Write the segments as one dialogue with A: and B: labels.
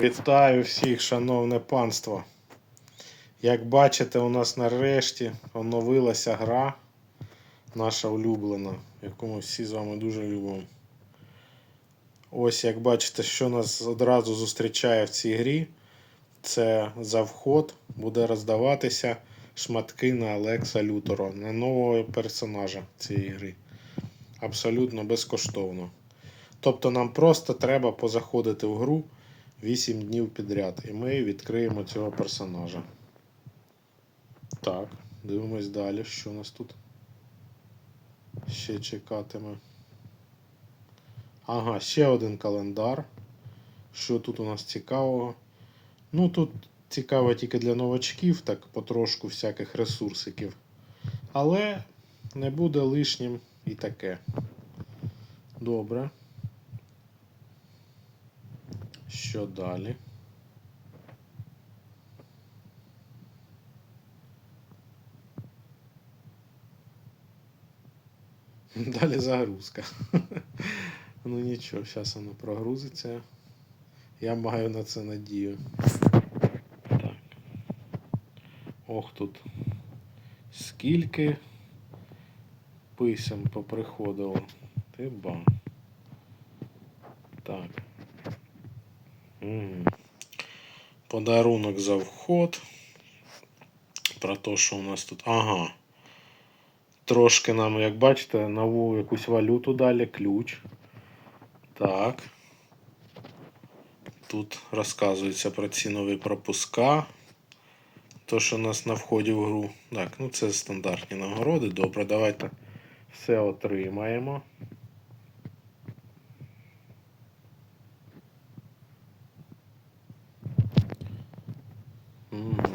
A: Вітаю всіх, шановне панство. Як бачите, у нас нарешті оновилася гра, наша улюблена, яку ми всі з вами дуже любимо. Ось як бачите, що нас одразу зустрічає в цій грі. Це за вход буде роздаватися шматки на Алекса Лютора, на нового персонажа цієї гри. Абсолютно безкоштовно. Тобто нам просто треба позаходити в гру 8 днів підряд, і ми відкриємо цього персонажа. Так, дивимось далі, що у нас тут ще чекатиме. Ага, ще один календар. Що тут у нас цікавого? Ну, тут цікаво тільки для новачків, так потрошку всяких ресурсиків. Але не буде лишнім і таке. Добре. Що далі? Далі загрузка. Ну нічого, зараз воно прогрузиться. Я маю на це надію. Так. Ох тут. Скільки писем поприходило. Ти ба. Так. Подарунок за вход. Про те, що у нас тут. Ага. Трошки нам, як бачите, нову якусь валюту далі, ключ. Так. Тут розказується про ці нові пропуска. То, що у нас на вході в гру. Так, ну це стандартні нагороди. Добре, давайте все отримаємо. М.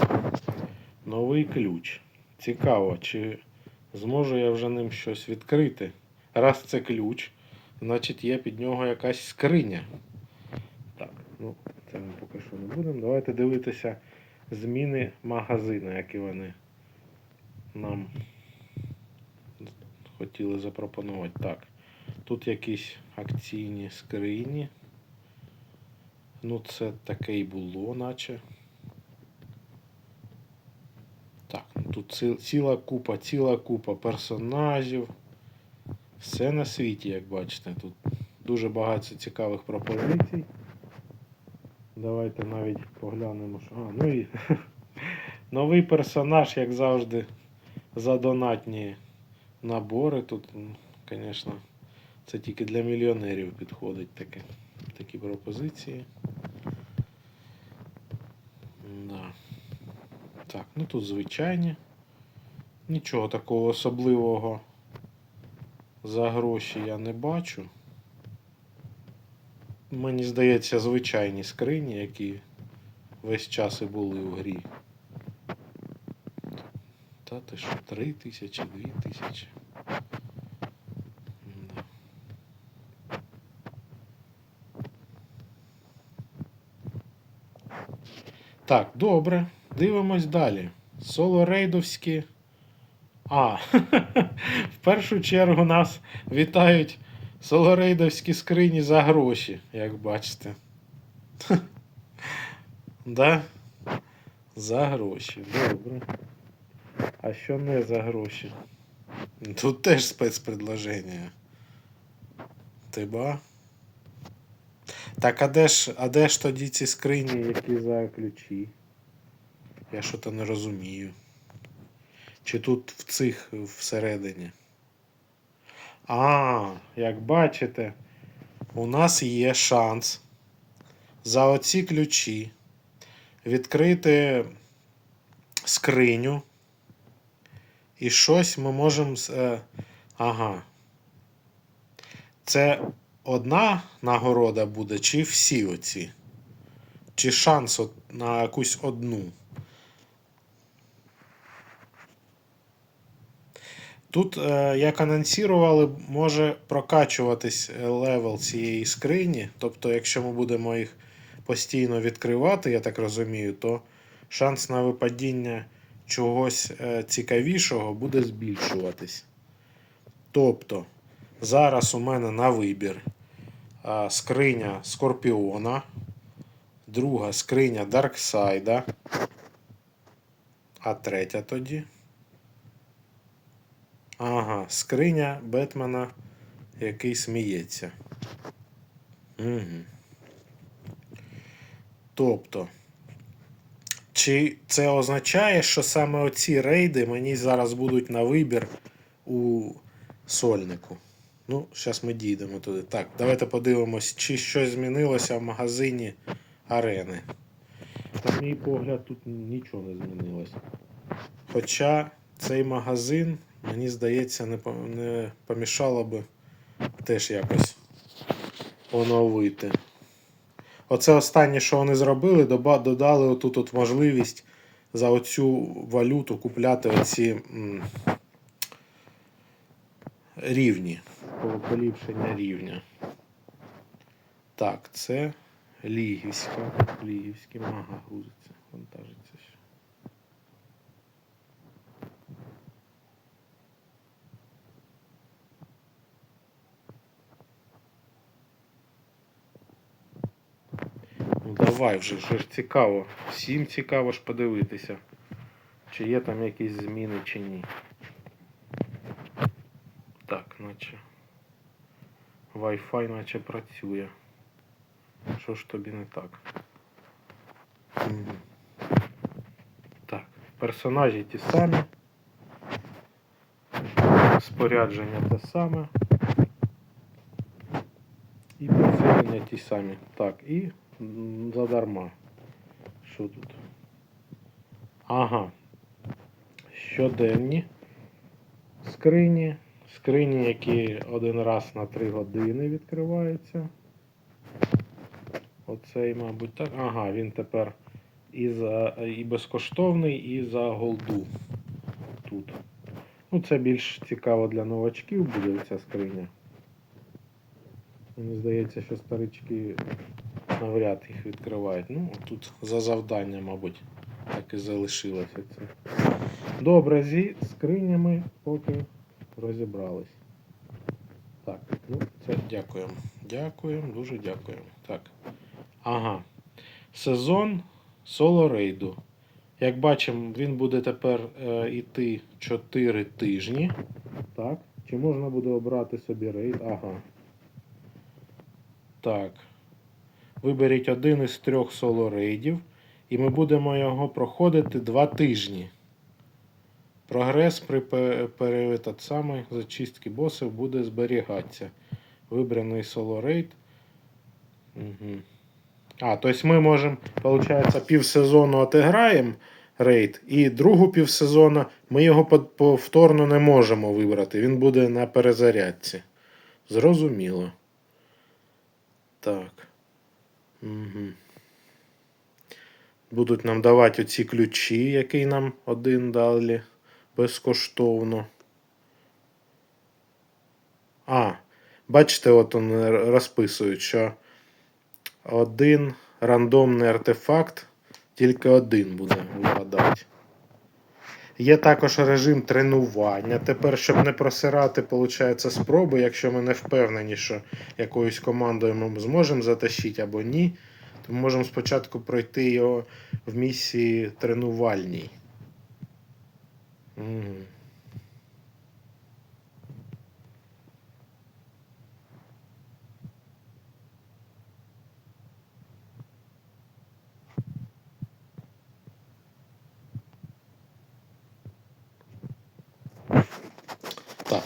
A: Новий ключ. Цікаво, чи зможу я вже ним щось відкрити. Раз це ключ, значить є під нього якась скриня. Так, ну це ми поки що не будемо. Давайте дивитися зміни магазину, які вони нам хотіли запропонувати. Так, тут якісь акційні скрині. Ну, це таке і було, наче. Так, ну тут ціла купа, ціла купа персонажів. Все на світі, як бачите. Тут дуже багато цікавих пропозицій. Давайте навіть поглянемо. Що... А, ну і новий персонаж, як завжди, за донатні набори. Тут, звісно, це тільки для мільйонерів підходить таке, такі пропозиції. Да. Так, ну тут звичайні. Нічого такого особливого за гроші я не бачу. Мені здається, звичайні скрині, які весь час і були у грі. Та ти що, три тисячі, дві тисячі. Так, добре. Дивимось далі. Соло-рейдовські. А, в першу чергу нас вітають солорейдовські скрині за гроші, як бачите. Да? За гроші. Добре. А що не за гроші? Тут теж спецпредложення. Ти ба? Так, а де ж, а де ж тоді ці скрині, які за ключі? Я що то не розумію. Чи тут в цих всередині? А, як бачите, у нас є шанс за оці ключі відкрити скриню. І щось ми можемо. е, Ага. Це одна нагорода буде, чи всі оці? Чи шанс на якусь одну? Тут, е, як анонсували, може прокачуватись е, левел цієї скрині. Тобто, якщо ми будемо їх постійно відкривати, я так розумію, то шанс на випадіння чогось е, цікавішого буде збільшуватись. Тобто, зараз у мене на вибір скриня Скорпіона Друга скриня Дарксайда. А третя тоді. Ага, скриня Бетмена, який сміється. Угу. Тобто, чи це означає, що саме оці рейди мені зараз будуть на вибір у сольнику? Ну, зараз ми дійдемо туди. Так, давайте подивимось, чи щось змінилося в магазині арени. На мій погляд, тут нічого не змінилось. Хоча цей магазин, мені здається, не, помішало би теж якось оновити. Оце останнє, що вони зробили, додали отут от можливість за оцю валюту купляти оці м, рівні. Поліпшення рівня. Так, це Лігівська. Лігівський мага грузиться, вантажиться ще. Ну давай вже, вже ж цікаво. Всім цікаво ж подивитися, чи є там якісь зміни чи ні. Так, наче. Wi-Fi наче працює. Що ж тобі не так? Так, персонажі ті самі. Спорядження те саме. І підсилення ті самі. Так, і задарма. Що тут? Ага. Щоденні скрині. Скрині, які один раз на 3 години відкриваються. Оцей, мабуть, так. Ага, він тепер і, за, і безкоштовний, і за голду. Тут. Ну, це більш цікаво для новачків буде ця скриня. Мені здається, що старички навряд їх відкривають. Ну, тут за завдання, мабуть, так і залишилося це. Добре, зі скринями поки розібрались. Так, ну це дякуємо. Дякуємо, дуже дякуємо. Так. Ага. Сезон соло рейду. Як бачимо, він буде тепер е, йти 4 тижні. Так. Чи можна буде обрати собі рейд? Ага. Так. Виберіть один із трьох соло рейдів. І ми будемо його проходити 2 тижні. Прогрес при пе- пере- зачистки босів буде зберігатися. Вибраний соло рейд. Угу. А, тобто ми можемо, виходить, півсезону отиграємо рейд, і другу півсезону ми його повторно не можемо вибрати. Він буде на перезарядці. Зрозуміло. Так. Угу. Будуть нам давати оці ключі, які нам один дали безкоштовно. А, бачите, от вони розписують, що один рандомний артефакт, тільки один буде випадати. Є також режим тренування. Тепер, щоб не просирати, виходить, спроби, якщо ми не впевнені, що якоюсь командою ми зможемо затащити або ні, то ми можемо спочатку пройти його в місії тренувальній. Мгм.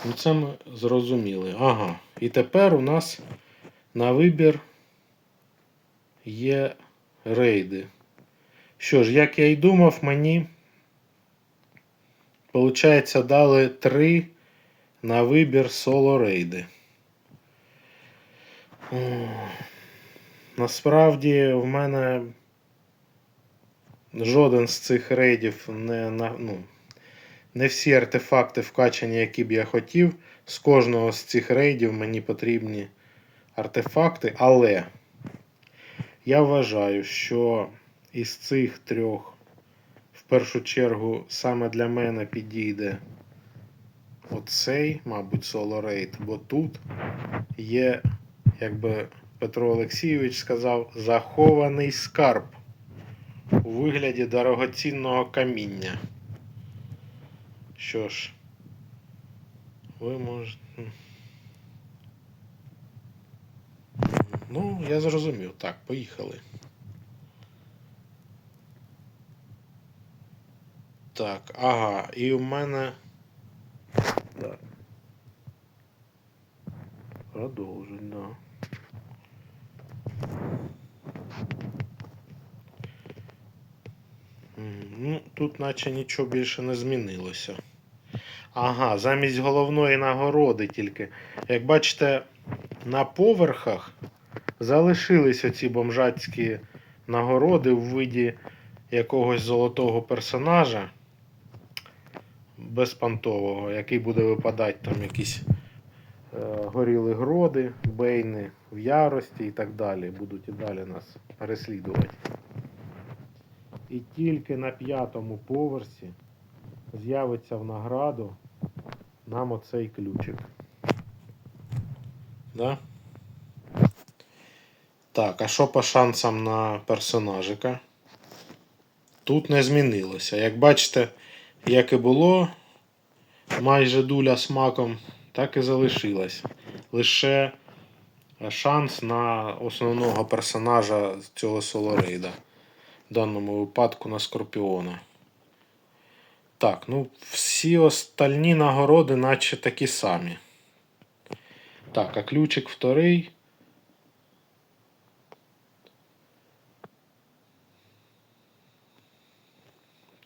A: Ну це ми зрозуміли. Ага. І тепер у нас на вибір є рейди. Що ж, як я й думав, мені, виходить, дали три на вибір соло рейди. Насправді в мене жоден з цих рейдів не, ну, не всі артефакти вкачані, які б я хотів. З кожного з цих рейдів мені потрібні артефакти, але я вважаю, що із цих трьох в першу чергу саме для мене підійде оцей, мабуть, соло рейд, бо тут є якби Петро Олексійович сказав захований скарб у вигляді дорогоцінного каміння. Що ж, ви можете. Ну, я зрозумів. Так, поїхали. Так, ага, і у мене. Так. Продовжуй, да. Ну, тут наче нічого більше не змінилося. Ага, замість головної нагороди тільки. Як бачите, на поверхах залишилися ці бомжацькі нагороди в виді якогось золотого персонажа безпантового, який буде випадати там якісь е, горіли гроди, бейни в ярості і так далі. Будуть і далі нас переслідувати. І тільки на п'ятому поверсі з'явиться в награду нам оцей ключик. Да? Так, а що по шансам на персонажика? Тут не змінилося. Як бачите, як і було, майже дуля з маком, так і залишилась. Лише шанс на основного персонажа цього солорейда. В даному випадку на Скорпіона. Так, ну всі остальні нагороди, наче такі самі. Так, а ключик вторий.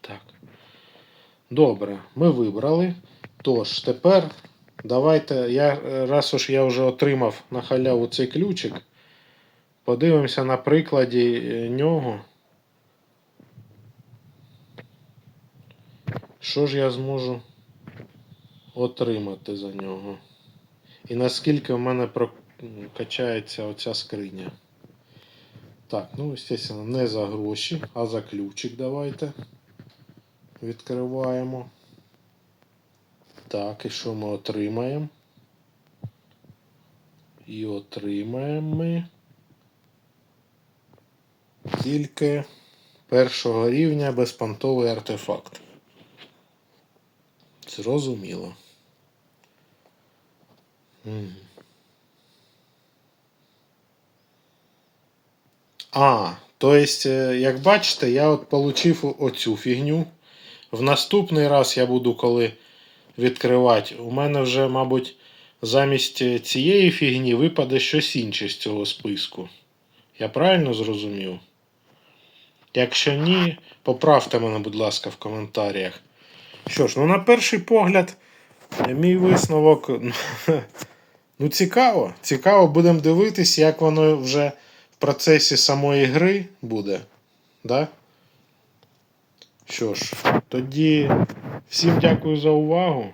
A: Так. Добре, ми вибрали. Тож, тепер давайте, я, раз уж я вже отримав на халяву цей ключик, подивимося на прикладі е, нього. Що ж я зможу отримати за нього? І наскільки в мене прокачається оця скриня? Так, ну, звісно, не за гроші, а за ключик давайте. Відкриваємо. Так, і що ми отримаємо? І отримаємо ми тільки першого рівня безпонтовий артефакт. Зрозуміло. А, то есть, е, як бачите, я от получив оцю фігню. В наступний раз я буду коли відкривати. У мене вже, мабуть, замість е, цієї фігні випаде щось інше з цього списку. Я правильно зрозумів? Якщо ні, поправте мене, будь ласка, в коментарях. Що ж, ну на перший погляд, мій висновок. Ну, цікаво. Цікаво, будемо дивитись, як воно вже в процесі самої гри буде. Да? Що ж, тоді всім дякую за увагу.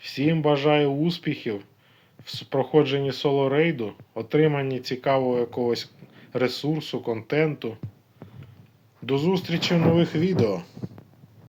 A: Всім бажаю успіхів в проходженні соло рейду, отриманні цікавого якогось ресурсу, контенту. До зустрічі в нових відео.